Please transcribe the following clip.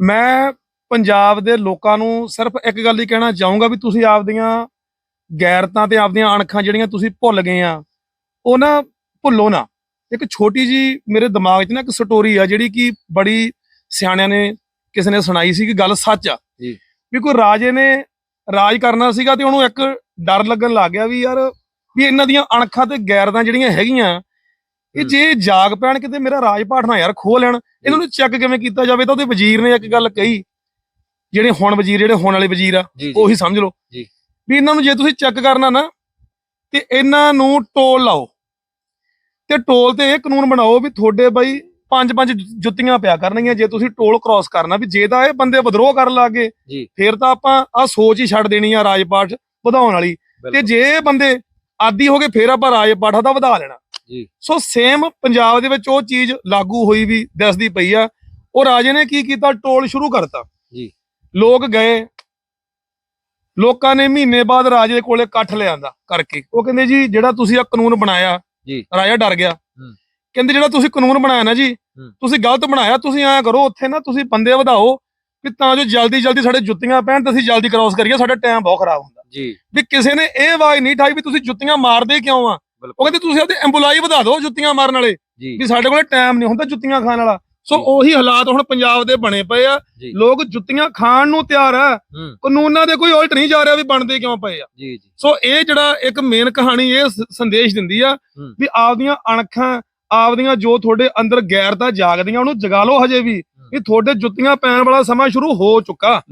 ਮੈਂ ਪੰਜਾਬ ਦੇ ਲੋਕਾਂ ਨੂੰ ਸਿਰਫ ਇੱਕ ਗੱਲ ਹੀ ਕਹਿਣਾ ਚਾਹੂੰਗਾ ਵੀ ਤੁਸੀਂ ਆਪਦੀਆਂ ਗੈਰਤਾਂ ਤੇ ਆਪਦੀਆਂ ਅਣਖਾਂ ਜਿਹੜੀਆਂ ਤੁਸੀਂ ਭੁੱਲ ਗਏ ਆ ਉਹ ਨਾ ਭੁੱਲੋ ਨਾ ਇੱਕ ਛੋਟੀ ਜੀ ਮੇਰੇ ਦਿਮਾਗ 'ਚ ਨਾ ਇੱਕ ਸਟੋਰੀ ਆ ਜਿਹੜੀ ਕਿ ਬੜੀ ਸਿਆਣਿਆਂ ਨੇ ਕਿਸੇ ਨੇ ਸੁਣਾਈ ਸੀ ਕਿ ਗੱਲ ਸੱਚ ਆ ਜੀ। ਵੀ ਕੋਈ ਰਾਜੇ ਨੇ ਰਾਜ ਕਰਨਾ ਸੀਗਾ ਤੇ ਉਹਨੂੰ ਇੱਕ ਡਰ ਲੱਗਣ ਲੱਗ ਗਿਆ ਵੀ ਯਾਰ ਵੀ ਇਹਨਾਂ ਦੀਆਂ ਅਣਖਾਂ ਤੇ ਗੈਰਤਾਂ ਜਿਹੜੀਆਂ ਹੈਗੀਆਂ ਇਹ। ਜੇ ਜਾਗ ਪੈਣ ਕਿਤੇ ਮੇਰਾ ਰਾਜ ਪਾਠ ਨਾ ਯਾਰ ਖੋਹ ਲੈਣ ਇਹਨਾਂ ਨੂੰ ਚੈੱਕ ਕਿਵੇਂ ਕੀਤਾ ਜਾਵੇ ਤਾਂ ਉਹਦੇ ਵਜ਼ੀਰ ਨੇ ਇੱਕ ਗੱਲ ਕਹੀ ਜਿਹੜੇ ਹੁਣ ਵਜ਼ੀਰ ਜਿਹੜੇ ਹੁਣ ਵਾਲੇ ਵਜ਼ੀਰ ਆ ਉਹੀ ਸਮਝ ਲਓ ਜੀ। ਵੀ ਇਹਨਾਂ ਨੂੰ ਜੇ ਤੁਸੀਂ ਚੈੱਕ ਕਰਨਾ ਨਾ ਤੇ ਇਹਨਾਂ ਨੂੰ ਟੋਲ ਲਾਓ ਤੇ ਟੋਲ ਤੇ ਇਹ ਕਾਨੂੰਨ ਬਣਾਓ ਵੀ ਤੁਹਾਡੇ ਬਾਈ ਪੰਜ ਪੰਜ ਜੁੱਤੀਆਂ ਪਿਆ ਕਰਨਗੀਆਂ ਜੇ ਤੁਸੀਂ ਟੋਲ ਕ੍ਰਾਸ ਕਰਨਾ ਵੀ ਜੇ ਤਾਂ ਇਹ ਬੰਦੇ ਵਿਦਰੋਹ ਕਰਨ ਲੱਗੇ। ਫਿਰ ਤਾਂ ਆਪਾਂ ਆ ਸੋਚ ਹੀ ਛੱਡ ਦੇਣੀ ਆ ਰਾਜਪਾਠ ਵਧਾਉਣ ਵਾਲੀ ਤੇ। ਜੇ ਇਹ ਬੰਦੇ ਆਦੀ ਹੋ ਗਏ ਫਿਰ ਆਪਾਂ ਰਾਜਪਾਠਾ ਦਾ ਵਧਾ ਲੈਣਾ। ਸੋ ਸੇਮ ਪੰਜਾਬ ਦੇ ਵਿੱਚ ਉਹ ਚੀਜ਼ ਲਾਗੂ ਹੋਈ ਵੀ ਦਿਸਦੀ ਪਈ ਆ। ਉਹ ਰਾਜੇ ਨੇ ਕੀ ਕੀਤਾ? ਟੋਲ ਸ਼ੁਰੂ ਕਰਤਾ। ਜੀ। ਲੋਕ ਗਏ। ਲੋਕਾਂ ਨੇ ਮਹੀਨੇ ਬਾਅਦ ਰਾਜੇ ਕੋਲੇ ਇਕੱਠ ਲਿਆਂਦਾ ਕਰਕੇ। ਉਹ ਕਹਿੰਦੇ ਜੀ ਜਿਹੜਾ ਤੁਸੀਂ ਆ ਕਾਨੂੰਨ ਬਣਾਇਆ ਜੀ। ਰਾਜਾ ਡਰ ਗਿਆ। ਕਹਿੰਦੇ ਜਿਹੜਾ ਤੁਸੀਂ ਕਾਨੂੰਨ ਬਣਾਇਆ ਨਾ ਜੀ। ਤੁਸੀਂ ਗਲਤ ਬਣਾਇਆ ਤੁਸੀਂ ਐਂ ਕਰੋ ਉੱਥੇ ਨਾ ਤੁਸੀਂ ਬੰਦੇ ਵਧਾਓ ਵੀ ਤਾਂ ਜੋ ਜਲਦੀ ਜਲਦੀ ਸਾਡੇ ਜੁੱਤੀਆਂ ਪੈਣ ਤੇ ਅਸੀਂ ਜਲਦੀ ਕ੍ਰਾਸ ਕਰੀਏ ਸਾਡਾ ਟਾਈਮ ਬਹੁਤ ਖਰਾਬ ਹੁੰਦਾ। ਜੀ। ਵੀ ਕਿਸੇ ਨੇ ਇਹ ਆਵਾਜ਼ ਨਹੀਂ ਠਾਈ ਵੀ ਤੁਸੀਂ ਜੁੱਤੀਆਂ ਮਾਰਦੇ ਕਿਉਂ ਆ? ਉਹ ਕਹਿੰਦੇ ਤੁਸੀਂ ਆਪਦੇ ਐਮਪਲਾਈ ਵਧਾ ਦਿਓ ਜੁੱਤੀਆਂ ਮਾਰਨ ਵਾਲੇ ਜੀ। ਵੀ ਸਾਡੇ ਕੋਲੇ ਟਾਈਮ ਨਹੀਂ ਹੁੰਦਾ ਜੁੱਤੀਆਂ ਖਾਣ ਵਾਲਾ। ਸੋ। ਉਹੀ ਹਾਲਾਤ ਹੁਣ ਪੰਜਾਬ ਦੇ ਬਣੇ ਪਏ ਆ। ਲੋਕ ਜੁੱਤੀਆਂ ਖਾਣ ਨੂੰ ਤਿਆਰ ਆ। ਕਾਨੂੰਨਾਂ ਦੇ ਕੋਈ ਉਲਟ ਨਹੀਂ ਜਾ ਰਿਹਾ ਵੀ ਬਣਦੇ ਕਿਉਂ ਪਏ ਆ। ਜੀ ਜੀ। ਸੋ ਇਹ ਜਿਹੜਾ ਇੱਕ ਮੇਨ ਕਹਾਣੀ ਇਹ ਸੰਦੇਸ਼ ਦਿੰਦੀ ਆ। ਵੀ ਆਪਦੀਆਂ ਅਣਖਾਂ ਆਪਦੀਆਂ ਜੋ ਤੁਹਾਡੇ ਅੰਦਰ ਗੈਰਤਾ ਜਾਗਦੀਆਂ ਉਹਨੂੰ ਜਗਾ ਲਓ ਹਜੇ ਵੀ ਵੀ ਤੁਹਾਡੇ ਜੁੱਤੀਆਂ ਪੈਣ ਵਾਲਾ ਸਮਾਂ ਸ਼ੁਰੂ ਹੋ ਚੁੱਕਾ।